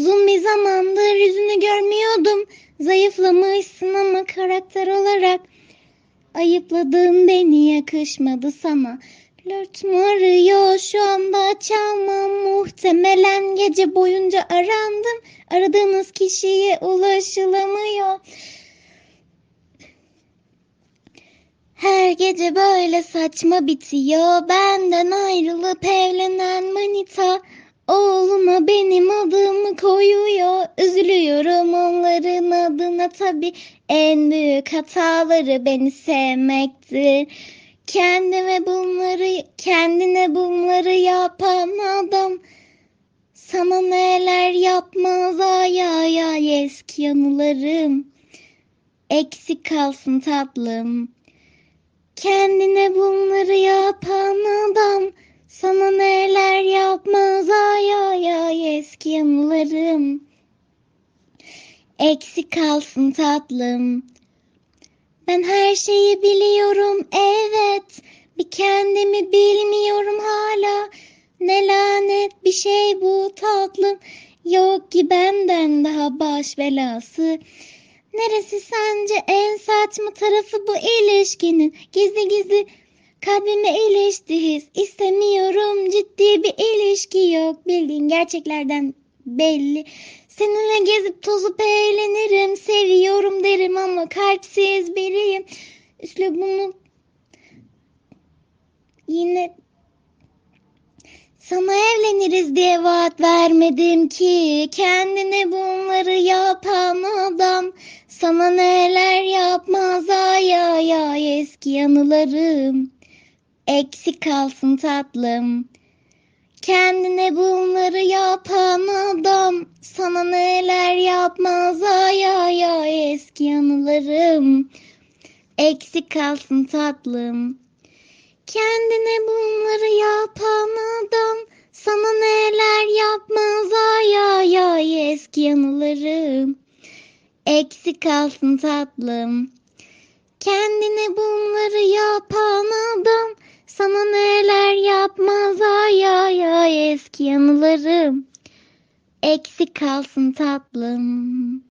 Uzun bir zamandır yüzünü görmüyordum. Zayıflamışsın ama karakter olarak. Ayıpladın beni yakışmadı sana. Flörtüm arıyor şu anda çalmam muhtemelen gece boyunca arandım. Aradığınız kişiye ulaşılamıyor. Her gece böyle saçma bitiyor. Benden ayrılıp evlenen manita. Oğluma benim adımı koyuyor. Üzülüyorum onların adına tabi. En büyük hataları beni sevmektir. Kendime bunları, kendine bunları yapan adam. Sana neler yapmaz ay ay ay eski anılarım. Eksik kalsın tatlım. Kendine bunları yapan adam sana Eksik kalsın tatlım. Ben her şeyi biliyorum evet. Bir kendimi bilmiyorum hala. Ne lanet bir şey bu tatlım. Yok ki benden daha baş belası. Neresi sence en saçma tarafı bu ilişkinin? Gizli gizli kalbime ilişti his. İstemiyorum ciddi bir ilişki yok. Bildiğin gerçeklerden belli. Seninle gezip tozup eğlenirim. Seviyorum derim ama kalpsiz biriyim. Üslubunu yine sana evleniriz diye vaat vermedim ki kendine bunları yapan adam sana neler yapmaz ay ay ay eski anılarım eksik kalsın tatlım kendine bunları yapan adam sana neler yapmaz? Ay ay ay eski anılarım. Eksik kalsın tatlım. Kendine bunları yapan adam sana neler yapmaz? Ay ay ay eski anılarım. Eksik kalsın tatlım. Kendine bunları yapan adam sana neler yapmaz? ay eski anılarım. Eksik kalsın tatlım.